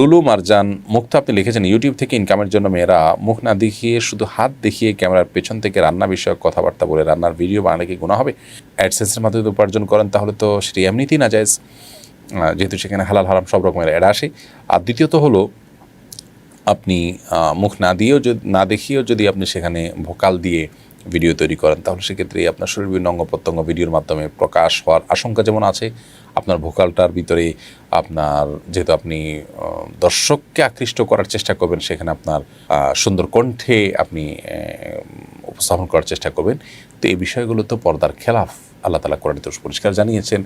লুলু মারজান মুক্ত আপনি লিখেছেন, ইউটিউব থেকে ইনকামের জন্য মেয়েরা মুখ না দেখিয়ে, শুধু হাত দেখিয়ে ক্যামেরার পেছন থেকে রান্না বিষয়ক কথাবার্তা বলে রান্নার ভিডিও বানালে কি গুণা হবে? অ্যাডসেন্সের মাধ্যমে উপার্জন করেন, তাহলে তো সেটি এমনিতেই না যায় যেহেতু সেখানে হালাল হারাম সব রকমের অ্যাড আসে। আর দ্বিতীয়ত হলো, আপনি মুখ না দিয়েও না দেখিয়েও যদি আপনি সেখানে ভোকাল দিয়ে ভিডিও তৈরি করেন, তাহলে সেক্ষেত্রে আপনার শরীর বিভিন্ন অঙ্গ প্রত্যঙ্গ ভিডিওর মাধ্যমে প্রকাশ হওয়ার আশঙ্কা যেমন আছে, আপনার ভোকালটার ভিতরে আপনার যেহেতু আপনি দর্শককে আকৃষ্ট করার চেষ্টা করবেন, সেখানে আপনার সুন্দর কণ্ঠে আপনি উপস্থাপন করার চেষ্টা করবেন। তো এই বিষয়গুলো তো পর্দার খেলাফ আল্লাহ তালা কোরআন তো পরিষ্কার জানিয়েছেন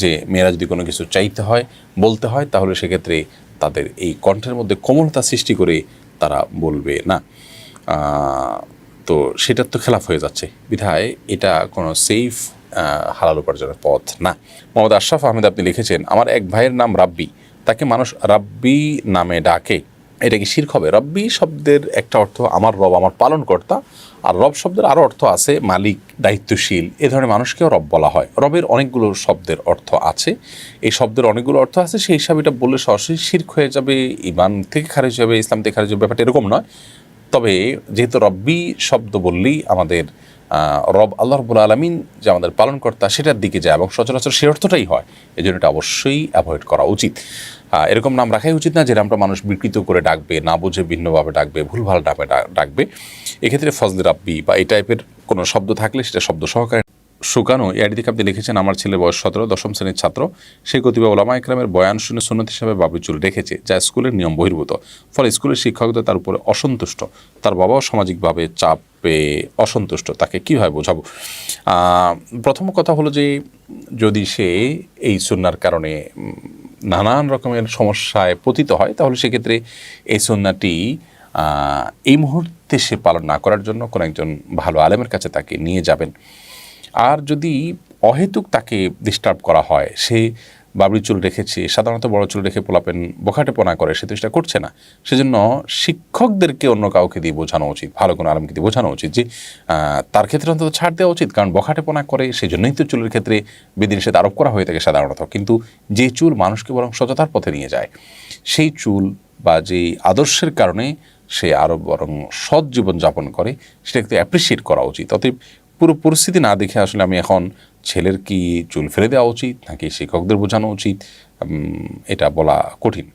যে মেয়েরা যদি কোনো কিছু চাইতে হয়, বলতে হয়, তাহলে সেক্ষেত্রে তাদের এই কণ্ঠের মধ্যে কোমলতা সৃষ্টি করে তারা বলবে না। তো সেটার তো খেলাফ হয়ে যাচ্ছে। বিধায় এটা কোনো সেফ হালাল উপার্জনের পথ না। মোহাম্মদ আশরাফ আহমেদ আপনি লিখেছেন, আমার এক ভাইয়ের নাম রাব্বি। তাকে মানুষ রাব্বি নামে ডাকে। এটা কি শির্ক হবে? রব্বি শব্দের একটা অর্থ আমার রব, আমার পালনকর্তা। আর রব শব্দের আরও অর্থ আছে, মালিক, দায়িত্বশীল। এ ধরনের মানুষকেও রব বলা হয়। রবের অনেকগুলো শব্দের অর্থ আছে। এই শব্দের অনেকগুলো অর্থ আছে, সেই হিসাবে এটা বললে সরাসরি শির্ক হয়ে যাবে ইমান থেকে খারিজ হবে ইসলাম থেকে খারিজ হবে ব্যাপারটা এরকম নয়। তবে যেহেতু রব্বি শব্দ বললেই আমাদের রব আল্লাহ রবুল আলমিন যে আমাদের পালনকর্তা সেটার দিকে যায় এবং সচরাচর সে অর্থটাই হয়। এই জন্য এটা অবশ্যই অ্যাভয়েড করা উচিত। এরকম নাম রাখাই উচিত না যে নামটা মানুষ বিকৃত করে ডাকবে, না বুঝে ভিন্নভাবে ডাকবে, ভুলভাল ডাকবে ডাকবে। এক্ষেত্রে ফজলে রাব্বি বা এই টাইপের কোনো শব্দ থাকলে সেটা শব্দ সহকারে শুকানো এই আইডিতে আপনি লিখেছেন আমার ছেলে বয়স সতেরো, দশম শ্রেণির ছাত্র। সে কতিপয় ওলামা একরামের বয়ান শুনে সুন্নত হিসাবে বাবরি চুল রেখেছে, যা স্কুলের নিয়ম বহির্ভূত। ফলে স্কুলের শিক্ষকদের তার উপরে অসন্তুষ্ট। তার বাবাও সামাজিকভাবে চাপে অসন্তুষ্ট। তাকে কীভাবে বোঝাবো? প্রথম কথা হলো যে, যদি সে এই সুন্নার কারণে নানান রকমের সমস্যায় পতিত হয়, তাহলে সেক্ষেত্রে এই সুন্নাটি এই মুহূর্তে সে পালন না করার জন্য কোনো একজন ভালো আলেমের কাছে তাকে নিয়ে যাবেন। আর যদি অহেতুক তাকে ডিস্টার্ব করা হয়, সে বাবরি চুল রেখেছে, সাধারণত বড় চুল রেখে পোলাপেন, বোখাটেপনা করে, সে তো সেটা করছে না। সেজন্য শিক্ষকদেরকে অন্য কাউকে দিয়ে বোঝানো উচিত, ভালো কোনো আলমকে দিয়ে বোঝানো উচিত যে তার ক্ষেত্রে অন্তত ছাড় দেওয়া উচিত, কারণ বখাটেপনা করে সেই জন্যই তো চুলের ক্ষেত্রে বিধিনিষেধ আরোপ করা হয়ে থাকে সাধারণত। কিন্তু যে চুল মানুষকে বরং সততার পথে নিয়ে যায়, সেই চুল বা যে আদর্শের কারণে সে আরও বরং সৎ জীবনযাপন করে, সেটাকে অ্যাপ্রিসিয়েট করা উচিত। অতএব পুরো পরিস্থিতি না দেখে আসলে আমি এখন ছেলের কি চুল ফেলে দেওয়া উচিত নাকি শিক্ষকদের বোঝানো উচিত? এটা বলা কঠিন।